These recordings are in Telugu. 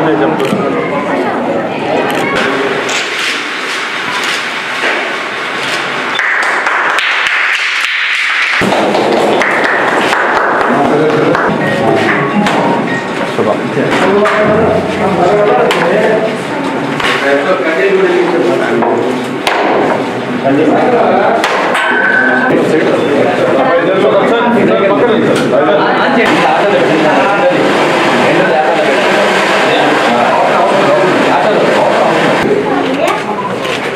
टाइम है जब Gracias.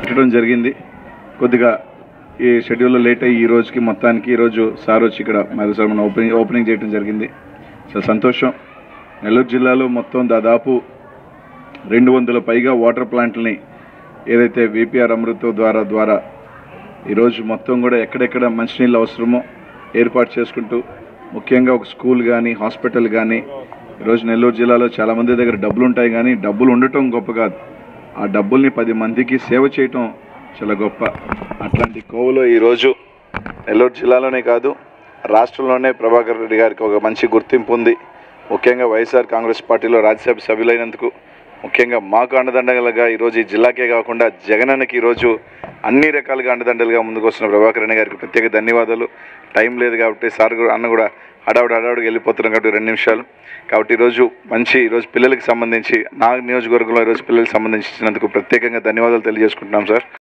పెట్టడం జరిగింది. కొద్దిగా ఈ షెడ్యూల్లో లేట్ అయ్యి ఈ రోజుకి మొత్తానికి ఈరోజు సార్ వచ్చి ఇక్కడ మరి మన ఓపెనింగ్ ఓపెనింగ్ చేయడం జరిగింది. చాలా సంతోషం. నెల్లూరు జిల్లాలో మొత్తం దాదాపు రెండు వందల పైగా వాటర్ ప్లాంట్లని ఏదైతే విపిఆర్ అమృత ద్వారా ద్వారా ఈరోజు మొత్తం కూడా ఎక్కడెక్కడ మంచినీళ్ళు అవసరమో ఏర్పాటు చేసుకుంటూ ముఖ్యంగా ఒక స్కూల్ కానీ హాస్పిటల్ కానీ ఈరోజు నెల్లూరు జిల్లాలో చాలామంది దగ్గర డబ్బులు ఉంటాయి కానీ డబ్బులు ఉండటం గొప్ప కాదు. ఆ డబ్బుల్ని పది మందికి సేవ చేయటం చాలా గొప్ప. అట్లాంటి కోవలో ఈరోజు నెల్లూరు జిల్లాలోనే కాదు రాష్ట్రంలోనే ప్రభాకర్ రెడ్డి గారికి ఒక మంచి గుర్తింపు ఉంది. ముఖ్యంగా వైఎస్ఆర్ కాంగ్రెస్ పార్టీలో రాజ్యసభ సభ్యులైనందుకు ముఖ్యంగా మాకు అండదండలుగా ఈరోజు ఈ జిల్లాకే కాకుండా జగనన్నకి ఈరోజు అన్ని రకాలుగా అండదండలుగా ముందుకు వస్తున్న ప్రభాకర్ గారికి ప్రత్యేక ధన్యవాదాలు. టైం లేదు కాబట్టి సార్ కూడా అన్న కూడా హడావుడి హడావుడికి వెళ్ళిపోతున్నాం కాబట్టి రెండు నిమిషాలు. కాబట్టి ఈరోజు మంచి ఈరోజు పిల్లలకి సంబంధించి నా నియోజకవర్గంలో ఈరోజు పిల్లలకి సంబంధించినందుకు ప్రత్యేకంగా ధన్యవాదాలు తెలియజేసుకుంటున్నాం సార్.